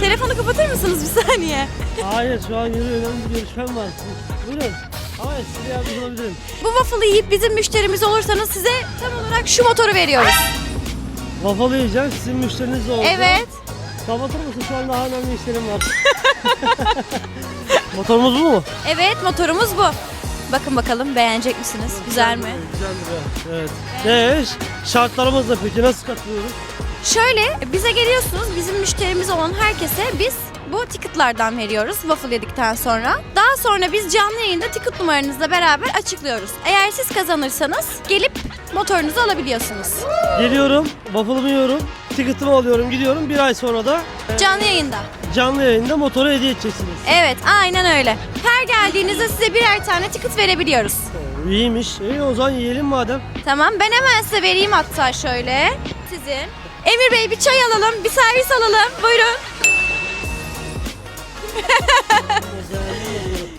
telefonu kapatır mısınız bir saniye? Hayır şu an yeni önemli bir görüşmem var. Buyurun. Ama size yardımcı olabilirim. Bu waffle'ı yiyip bizim müşterimiz olursanız size tam olarak şu motoru veriyoruz. Waffle yiyeceğim sizin müşteriniz de oldu. Evet. Kapatır mısın şu an daha önemli işlerim var. Motorumuz bu mu? Evet motorumuz bu. Bakın bakalım beğenecek misiniz? Güzel mi? Güzel duruyor. Evet. Ne? Şartlarımız da peki nasıl katılıyoruz? Şöyle bize geliyorsunuz bizim müşterimiz olan herkese biz bu ticketlardan veriyoruz waffle yedikten sonra. Daha sonra biz canlı yayında ticket numaranızla beraber açıklıyoruz. Eğer siz kazanırsanız gelip motorunuzu alabiliyorsunuz. Geliyorum, waffle'ımı yiyorum, ticket'ımı alıyorum, gidiyorum. Bir ay sonra da Canlı yayında. canlı yayında motoru hediye edeceksiniz. Evet aynen öyle. Her geldiğinizde size birer tane ticket verebiliyoruz. İyiymiş. İyi o zaman yiyelim madem. Tamam ben hemen size vereyim hatta şöyle. Sizin. Emir Bey bir çay alalım, bir servis alalım. Buyurun.